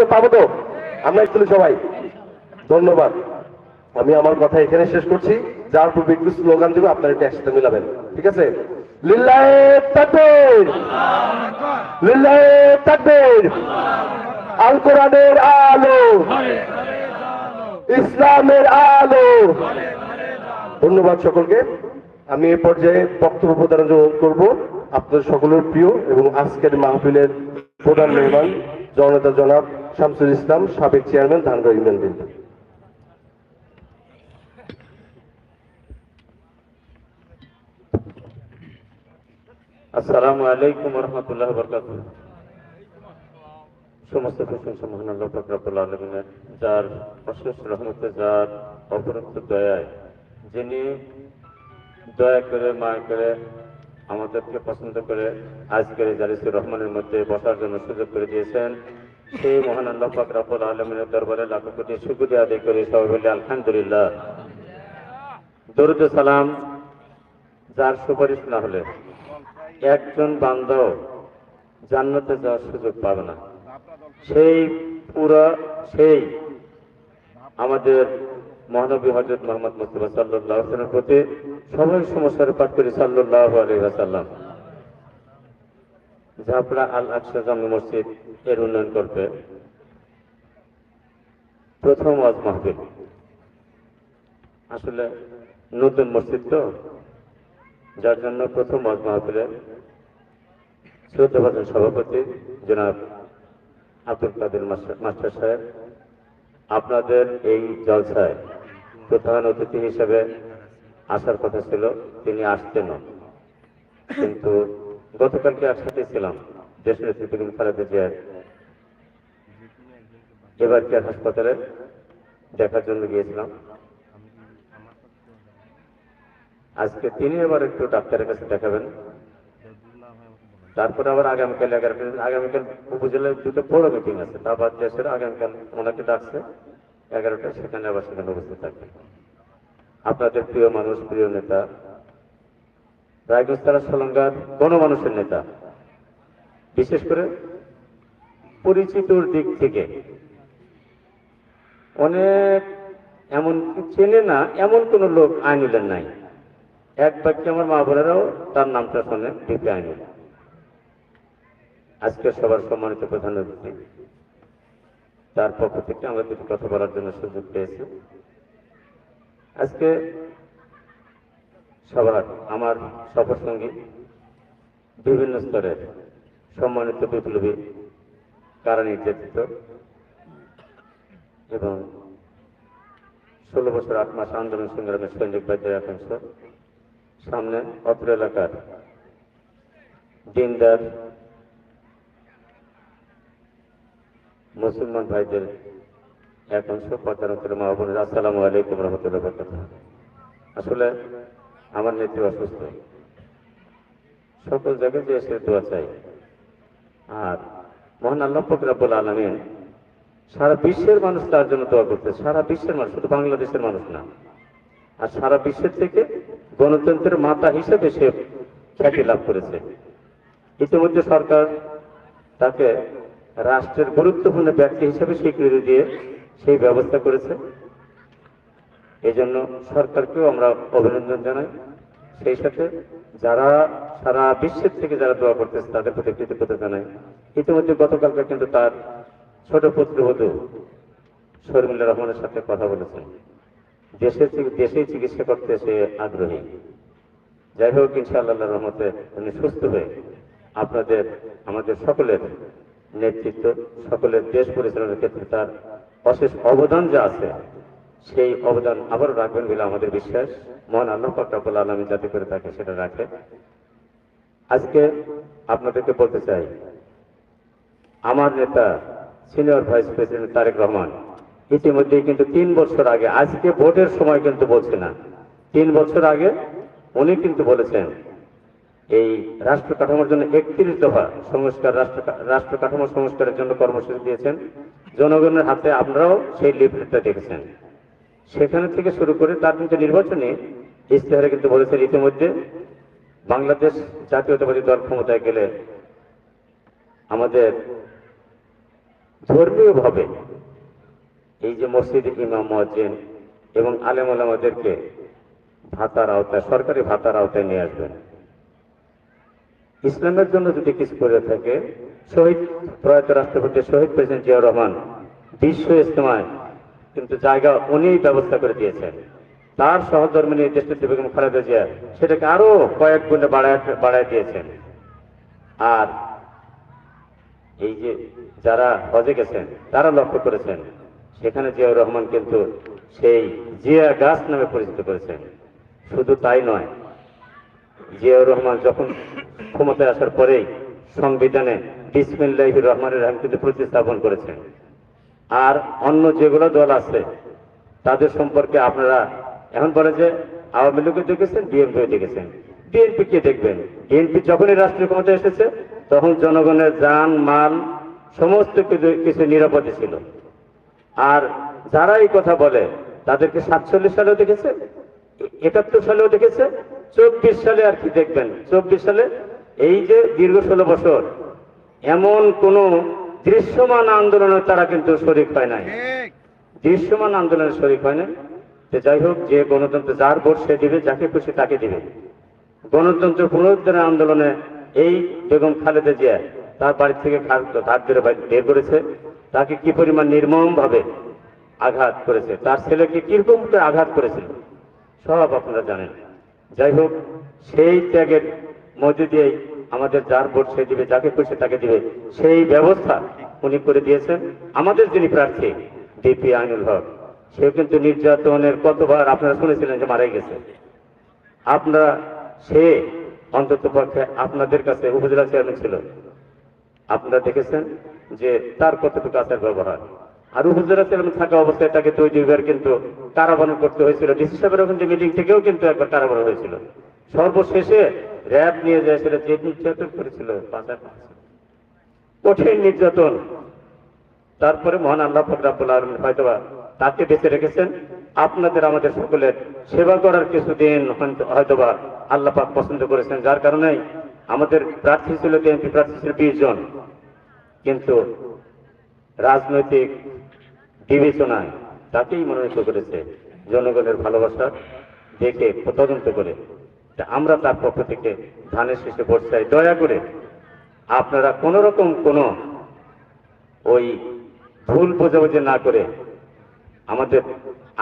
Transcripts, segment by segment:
সুযোগ পাবো তো? আমরা একচুয়ালি সবাই। ধন্যবাদ। আমি আমার কথা এখানে শেষ করছি। যার পূর্বে একটু স্লোগান দেবো, আপনারা একটু একসাথে মিলাবেন। ঠিক আছে? লিল্লাহে আল। ইসলামের আলো। ধন্যবাদ সকলকে। আমি এই পর্যায়ে বক্তব্য প্রদান করব আপনাদের সকলের প্রিয় এবং আজকের মাহফিলের প্রধান মেহমান জননেতা জনাব শামসুল ইসলাম, সাবেক চেয়ারম্যান, ধানগড় ইউনিয়ন বিএনপি। আসসালামু আলাইকুম রহমতুল্লাহ বরকাত সমস্ত প্রশংসা মহান আলমিনের, যার অশেষ রহমতে, যার অপরন্ত দয়ায় যিনি দয়া করে, মায়া করে আমাদেরকে পছন্দ করে আজকের এই জালিসুর রহমানের মধ্যে বসার জন্য সুযোগ করে দিয়েছেন। সেই মহান আল্লাহ ফকরাবুল আলমিনের দরবারে লাখো কোটি শুক্রিয়া আদায় করে। সবাই বলে আলহামদুলিল্লাহ। দরুদ সালাম, যার সুপারিশ না হলে একজন বান্ধব জান্নাতে যাওয়ার সুযোগ পাবে না। সেই পুরা, সেই আমাদের মহানবী হজরত মোহাম্মদ মুস্তফা সাল্লাহ প্রতি সবাই সমস্যার পাঠ করি সাল্লাহ আলহাম ঝাপড়া আল আকসা জামি মসজিদ এর উন্নয়ন করবে। প্রথম ওয়াজ মাহফিল। আসলে নতুন মসজিদ তো, যার জন্য প্রথম ওয়াজ মাহফিলে শ্রদ্ধাভাজন সভাপতি জনাব আব্দুল কাদের মাস্টার সাহেব, আপনাদের এই জলসায় প্রধান অতিথি হিসেবে আসার কথা ছিল, তিনি আসতেনও। কিন্তু গতকালকে একসাথে ছিলাম দেশ নেত্রী বেগম খালেদা জিয়ার এবার কেয়ার হাসপাতালে দেখার জন্য গিয়েছিলাম। আজকে তিনি এবার একটু ডাক্তারের কাছে দেখাবেন। তারপরে আবার আগামীকাল এগারোটা আগামীকাল উপজেলায় দুটো বড় মিটিং আছে তারপর দেশের আগামীকাল ওনাকে ডাকছে। এগারোটা, সেখানে আবার সেখানে উপস্থিত থাকবে। আপনাদের প্রিয় মানুষ, প্রিয় নেতা রায়গঞ্জ তারা সলঙ্গার গণমানুষের নেতা, বিশেষ করে পরিচিতর দিক থেকে অনেক এমন চেনে না, এমন কোন লোক আইনুলেন নাই। এক বাক্যে আমার মা বোনেরাও তার নামটা শোনে ডিপি আইনুল আজকে সবার সম্মানিত প্রধান অতিথি। তার পক্ষ থেকে আমরা কিছু কথা বলার জন্য সুযোগ পেয়েছি। আজকে সবার, আমার সফর সঙ্গী বিভিন্ন স্তরের সম্মানিত বিপ্লবী কারা নির্যাতিত এবং ষোলো বছর আট মাস আন্দোলন সংগ্রামের সৈনিক একাংশ সামনে অত্র এলাকার দিনদার মুসলমান ভাইদের এক অংশ পর্যালোচনা মহাবনের আসসালামু আলাইকুম রহমতুল্লাহ বরকাত আসলে আমার নেত্রী অসুস্থ। সকল জায়গায় যে এসে চাই। আর মহান আল্লাহ ফকরাবুল আলমিন সারা বিশ্বের মানুষ তার জন্য দোয়া করতে সারা বিশ্বের মানুষ, শুধু বাংলাদেশের মানুষ না। আর সারা বিশ্বের থেকে গণতন্ত্রের মাতা হিসেবে সে খ্যাতি লাভ করেছে। ইতিমধ্যে সরকার তাকে রাষ্ট্রের গুরুত্বপূর্ণ ব্যক্তি হিসেবে স্বীকৃতি দিয়ে সেই ব্যবস্থা করেছে। এই জন্য সরকারকেও আমরা অভিনন্দন জানাই। সেই সাথে যারা সারা বিশ্বের থেকে যারা দোয়া করতেছে, তাদের প্রতি কৃতজ্ঞতা জানাই। ইতিমধ্যে গতকালকে কিন্তু তার ছোট পুত্রবধূ শর্মিলা রহমানের সাথে কথা বলেছেন। দেশে দেশেই চিকিৎসা করতে সে আগ্রহী। যাই হোক, ইনশাআল্লাহ রহমতে উনি সুস্থ হয়ে আপনাদের, আমাদের সকলের নেতৃত্ব সকলের দেশ পরিচালনার ক্ষেত্রে তার অশেষ অবদান যা আছে, সেই অবদান আবারও রাখবেন বলে আমাদের বিশ্বাস। মহান আল্লাহ ফকরাবুল আলমী যাতে করে থাকে সেটা রাখে। আজকে আপনাদেরকে বলতে চাই, আমার নেতা senior vice president Tarique Rahman ইতিমধ্যে কিন্তু তিন বছর আগে, আজকে ভোটের সময় কিন্তু বলছে না। তিন বছর আগে উনি কিন্তু বলেছেন এই রাষ্ট্র কাঠামোর জন্য একত্রিশ দফা সংস্কার, রাষ্ট্র রাষ্ট্র কাঠামো সংস্কারের জন্য কর্মসূচি দিয়েছেন। জনগণের হাতে আপনারাও সেই লিফলেটটা দেখেছেন। সেখানে থেকে শুরু করে তার কিন্তু নির্বাচনে ইশতেহারে কিন্তু বলেছেন ইতিমধ্যে বাংলাদেশ জাতীয়তাবাদী দল ক্ষমতায় গেলে আমাদের ধর্মীয়ভাবে এই যে মসজিদ ইমাম মজ্জেন এবং আলেম আলামাদেরকে ভাতার আওতায়, সরকারি ভাতার আওতায় নিয়ে আসবেন। ইসলামের জন্য যদি কিছু করে থাকে, শহীদ, প্রয়াত রাষ্ট্রপতি শহীদ প্রেসিডেন্ট জিয়াউর রহমান বিশ্ব ইজতেমায় কিন্তু জায়গা উনিই ব্যবস্থা করে দিয়েছেন। তার সহধর্মিনী দেশনেত্রী বেগম খালেদা জিয়া সেটাকে আরও কয়েক গুণে বাড়ায় বাড়ায় দিয়েছেন। আর এই যে যারা হজে গেছেন, তারা লক্ষ্য করেছেন, সেখানে জিয়াউর রহমান কিন্তু সেই জিয়া গাছ নামে পরিচিত করেছেন। শুধু তাই নয় জিয়াউর রহমান যখন ক্ষমতায় আসার পরেই সংবিধানে বিসমিল্লাহ রহমানের রহিম কিন্তু প্রতিস্থাপন করেছেন। আর অন্য যেগুলো দল আছে, তাদের সম্পর্কে আপনারা এখন বলে যে আওয়ামী লীগও দেখেছেন, বিএনপিও দেখেছেন। বিএনপি কে দেখবেন? বিএনপি যখনই রাষ্ট্রীয় ক্ষমতায় এসেছে, তখন জনগণের যান মাল, সমস্ত কিছু নিরাপদে ছিল। আর যারা এই কথা বলে, তাদেরকে সাতচল্লিশ সালেও দেখেছে একাত্তর সালেও দেখেছে চব্বিশ সালে আর কি দেখবেন। চব্বিশ সালে এই যে দীর্ঘ ষোলো বছর এমন কোন দৃশ্যমান আন্দোলনে তারা কিন্তু শরিক হয় নাই। দৃশ্যমান আন্দোলনে শরিক হয় না যে যাই হোক যে গণতন্ত্র যার ভোট সে দিবে যাকে খুশি তাকে দিবে। গণতন্ত্র পুনরুদ্ধারের আন্দোলনে এই বেগম খালেদা জিয়া তার বাড়ি থেকে ধরে বাইরে বের করেছে। তাকে কি পরিমাণ নির্মম ভাবে আঘাত করেছে? তার ছেলেকে কীরকম করে আঘাত করেছিল সব আপনারা জানেন। যাই হোক, সেই ত্যাগের মধ্যে দিয়েই আমাদের যার ভোট সে দিবে, যাকে খুশি তাকে দিবে, সেই ব্যবস্থা উনি করে দিয়েছেন। আমাদের যিনি প্রার্থী, ডিপি আইনুল হক, সেও কিন্তু নির্যাতনের কতবার আপনারা শুনেছিলেন যে মারাই গেছে। আপনারা, সে অন্তত পক্ষে আপনাদের কাছে উপজেলা চেয়ারম্যান ছিল। আপনারা দেখেছেন যে তার কতটুকু আচার ব্যবহার আর উপজেলা চেয়ারম্যান থাকা অবস্থায় তাকে তৈরি দুইবার কিন্তু কারাবরণ করতে হয়েছিল। ডিসি সাহেবের ওখান মিটিং থেকেও কিন্তু একবার কারাবরণ হয়েছিল। সর্বশেষে র্যাব নিয়ে সেটা যে নির্যাতন করেছিল কঠিন নির্যাতন। তারপরে মহান আল্লাহ ফকরাবুল আলম হয়তোবা তাকে বেঁচে রেখেছেন। আপনাদের, আমাদের সকলের সেবা করার কিছুদিন হয়তোবা আল্লাহ পাক পছন্দ করেছেন। যার কারণে আমাদের প্রার্থী ছিল বিএনপি প্রার্থী ছিল বিশ জন। কিন্তু রাজনৈতিক বিবেচনায় তাকেই মনোনীত করেছে জনগণের ভালোবাসা, দেখে তদন্ত করে। আমরা তার পক্ষ থেকে ধানের শীষে ভোট চাই। দয়া করে আপনারা কোন রকম কোনো ওই ভুল বোঝাবুঝি না করে আমাদের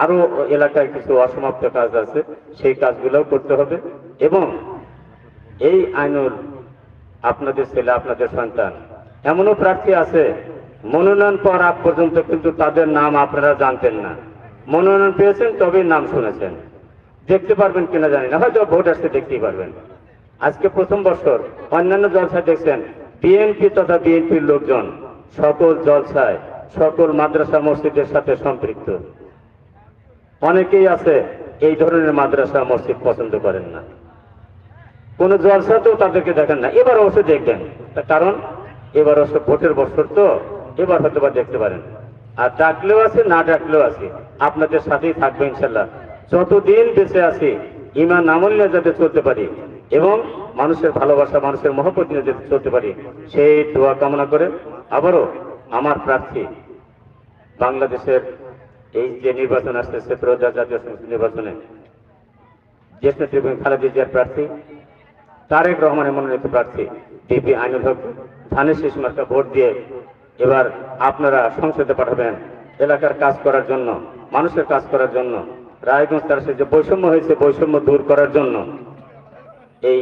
আরও এলাকায় কিছু অসমাপ্ত কাজ আছে, সেই কাজগুলোও করতে হবে এবং এই আইনুল আপনাদের ছেলে, আপনাদের সন্তান, এমনও প্রার্থী আছে মনোনয়ন পাওয়ার আগ পর্যন্ত কিন্তু তাদের নাম আপনারা জানতেন না। মনোনয়ন পেয়েছেন, তবেই নাম শুনেছেন। দেখতে পারবেন কিনা জানি না, হয়তো ভোট আসতে দেখতেই পারবেন। আজকে প্রথম বছর, অন্যান্য জলসায় দেখছেন, বিএনপি তথা বিএনপির লোকজন, সকল জলসায়, সকল মাদ্রাসা মসজিদের সাথে সম্পৃক্ত। অনেকেই আছে, এই ধরনের মাদ্রাসা মসজিদ পছন্দ করেন না। কোন জলসাতেও তাদেরকে দেখেন না, এবার অবশ্য দেখবেন। তার কারণ, এবার অবশ্য ভোটের বছর তো এবার হয়তো দেখতে পারেন। আর ডাকলেও আছে, না ডাকলেও আছে। আপনাদের সাথেই থাকবে ইনশাল্লাহ। যতদিন বেঁচে আছি ইমান আমল নিয়ে যাতে চলতে পারি এবং মানুষের ভালোবাসা, মানুষের মহব্বত নিয়ে যাতে চলতে পারি, সেই দোয়া কামনা করে আবারও আমার প্রার্থী বাংলাদেশের এই যে নির্বাচন আসতেছে প্রজা জাতীয় সংসদ নির্বাচনে দেশ নেত্রী খালেদা জিয়ার প্রার্থী, তারেক রহমানের মনোনীত প্রার্থী, ডিপি আইনুল হক, ধানের শেষ মার্কা ভোট দিয়ে এবার আপনারা সংসদে পাঠাবেন এলাকার কাজ করার জন্য, মানুষের কাজ করার জন্য, রায়গঞ্জ তার সে যে বৈষম্য হয়েছে, বৈষম্য দূর করার জন্য এই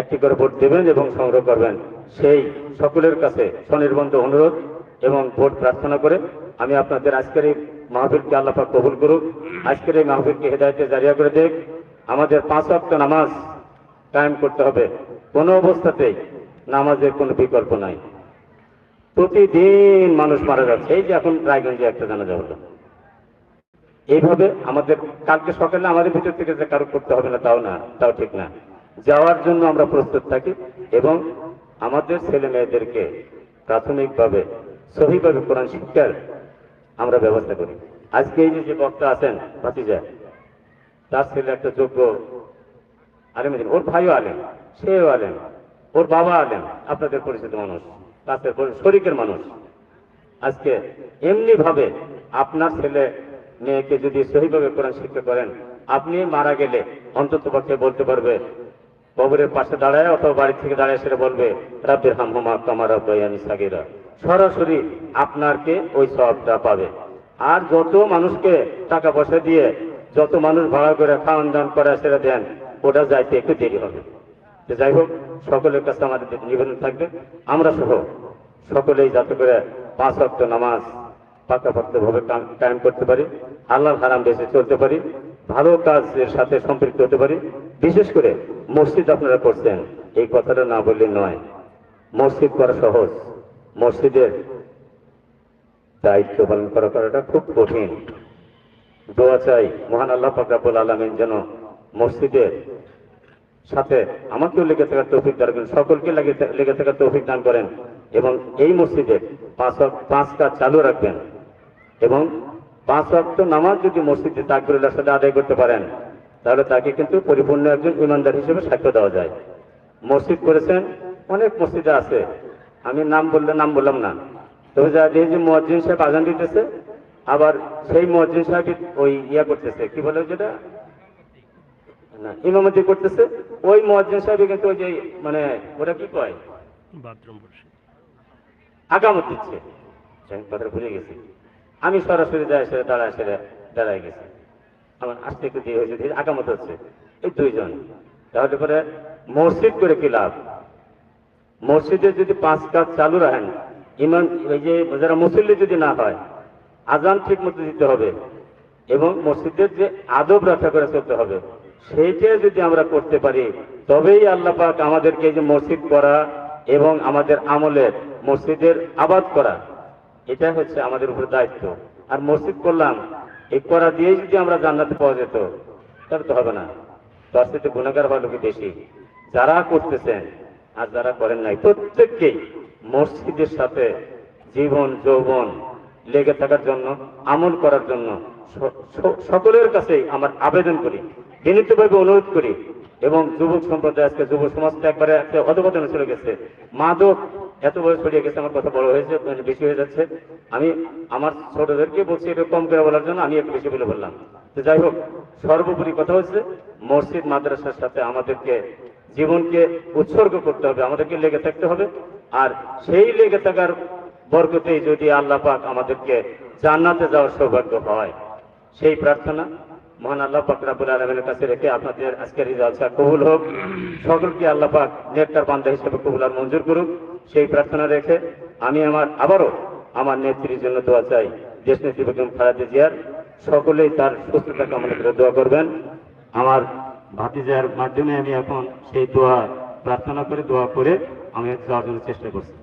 একটি করে ভোট দেবেন এবং সংগ্রহ করবেন। সেই সকলের কাছে স্বনির্বন্ধ অনুরোধ এবং ভোট প্রার্থনা করে আমি আপনাদের আজকের এই মাহফিলকে আল্লাপাক কবুল করুক, আজকের এই মাহফিলকে হেদায়তে জারিয়া করে দেখ আমাদের পাঁচ অক্ট নামাজ কায়েম করতে হবে। কোনো অবস্থাতেই নামাজের কোনো বিকল্প নাই। প্রতিদিন মানুষ মারা যাচ্ছে। এই যে এখন রায়গঞ্জে একটা জানাজা হলো। এইভাবে আমাদের কালকে সকালে আমাদের ভিতর থেকে যে কারও করতে হবে না, তাও না, তাও ঠিক না। যাওয়ার জন্য আমরা প্রস্তুত থাকি এবং আমাদের ছেলে মেয়েদেরকে প্রাথমিকভাবে, সহিভাবে কোরআন শিক্ষার আমরা ব্যবস্থা করি। আজকে এই যে বক্তা আছেন, ভাতিজা, তার ছেলে একটা যোগ্য আলেম ওর ভাইও আলেম, সেও আলেম, ওর বাবা আলেম, আপনাদের পরিচিত মানুষ। পরি- শরিকের মানুষ। আজকে এমনি ভাবে আপনার ছেলে মেয়েকে যদি সহিভাবে কোরআন শিক্ষা করেন, আপনি মারা গেলে অন্তত পক্ষে বলতে পারবে কবরের পাশে দাঁড়ায় অথবা বাড়ি থেকে দাঁড়ায় সেটা বলবে রাব্বির হামহুমা কামারা বয়ানি সাগিরা। সরাসরি আপনারকে ওই সবটা পাবে। আর যত মানুষকে টাকা পয়সা দিয়ে যত মানুষ ভাড়া করে খাওয়ান দান করে সেটা দেন, ওটা যাইতে একটু দেরি হবে। তো যাই হোক, সকলের কাছে আমাদের নিবেদন থাকবে। আমরা সহ সকলেই যাতে করে পাঁচ অক্ট নামাজ পাকাপাক্ত ভাবে কায়েম করতে পারি, আল্লাহর হারাম বেঁচে চলতে পারি, ভালো কাজের সাথে সম্পৃক্ত হতে পারি। বিশেষ করে মসজিদ আপনারা করছেন, এই কথাটা না বললে নয়। মসজিদ করা সহজ। মসজিদের দায়িত্ব পালন করা করাটা খুব কঠিন। দোয়া চাই মহান আল্লাহ ফাকরাবুল আলমিন যেন মসজিদের সাথে আমাকেও লেগে থাকার তৌফিক দান করেন, সকলকে লেগে থাকার তৌফিক দান করেন এবং এই মসজিদে পাঁচ ওয়াক্ত- পাঁচ কাজ চালু রাখবেন এবং পাঁচ ওয়াক্ত নামাজ যদি মসজিদে তাকবুল্লাহ সাথে আদায় করতে পারেন, তাহলে তাকে কিন্তু পরিপূর্ণ একজন ইমানদার হিসেবে সাক্ষ্য দেওয়া যায়। মসজিদ করেছেন, অনেক মসজিদে আছে, আমি নাম বললে, নাম বললাম না। তবে যা যে যে মুয়াজ্জিন সাহেব আজান দিতেছে, আবার সেই মুয়াজ্জিন সাহেব ওই ইয়া করতেছে, কি বলে যেটা? ইমামতি করতেছে ওই মুয়াজ্জিন সাহেব কিন্তু ওই যে মানে ওরা কি কয়? বাথরুম আগামত দিচ্ছে কথাটা ভুলে গেছি। আমি সরাসরি দাঁড়ায় সেরে দাঁড়ায় সেরে দাঁড়ায় গেছি। আমার আসতে একটু দিয়ে হয়েছে ধীরে আগামত হচ্ছে এই দুইজন। তাহলে পরে মসজিদ করে কি লাভ? মসজিদে যদি পাঁচ কাজ চালু রাখেন ইমান এই যে যারা মুসল্লি যদি না হয় আজান ঠিক মতো দিতে হবে এবং মসজিদের যে আদব রক্ষা করে চলতে হবে সেইটা যদি আমরা করতে পারি, তবেই আল্লাহ পাক আমাদেরকে যে মসজিদ করা এবং আমাদের আমলের মসজিদের আবাদ করা এটা হচ্ছে আমাদের উপর দায়িত্ব। আর মসজিদ করলাম, এই করা দিয়েই যদি আমরা জান্নাতে পাওয়া যেত, তাহলে তো হবে না। তার সাথে গুণাগার হওয়া লোকে বেশি। যারা করতেছেন, আর যারা করেন নাই, প্রত্যেককেই মসজিদের সাথে জীবন, যৌবন লেগে থাকার জন্য, আমল করার জন্য সকলের কাছেই আমার আবেদন করি। বিনীতভাবে অনুরোধ করি এবং যুবক সম্প্রদায় আজকে যুব সমাজটা একবারে একটা অধপতনে চলে গেছে। মাদক এত বয়স ছড়িয়ে গেছে, আমার কথা বড় হয়েছে মানে বেশি হয়ে যাচ্ছে। আমি আমার ছোটদেরকে বলছি, এটা কম করে বলার জন্য আমি একটু বেশি বলে বললাম। তো যাই হোক, সর্বোপরি কথা হচ্ছে, মসজিদ, মাদ্রাসার সাথে আমাদেরকে জীবনকে উৎসর্গ করতে হবে, আমাদেরকে লেগে থাকতে হবে। আর সেই লেগে থাকার বরকতেই যদি আল্লাহ পাক আমাদেরকে জান্নাতে যাওয়ার সৌভাগ্য হয়, সেই প্রার্থনা মহান আল্লাহ পাক রাব্বুল আলামিনের কাছে রেখে আপনাদের আজকের জলসা কবুল হোক। সকলকে আল্লাহ পাক নেককার বান্দা হিসেবে কবুল আর মঞ্জুর করুক। সেই প্রার্থনা রেখে আমি আমার, আবারও আমার নেত্রীর জন্য দোয়া চাই। দেশ নেত্রী বেগম খালেদা জিয়ার। সকলেই তার সুস্থতা কামনা করে দোয়া করবেন। আমার ভাতিজার মাধ্যমে আমি এখন সেই দোয়া প্রার্থনা করে দোয়া করে আমি যাওয়ার জন্য চেষ্টা করছি।